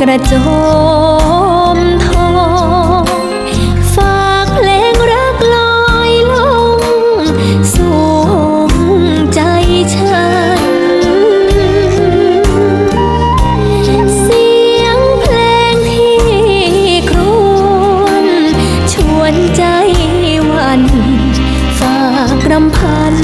กระโจมทองฝากเพลงรักลอยลง สูงใจฉัน เสียงเพลงที่ครวนชวนใจวัน ฝากรำพัน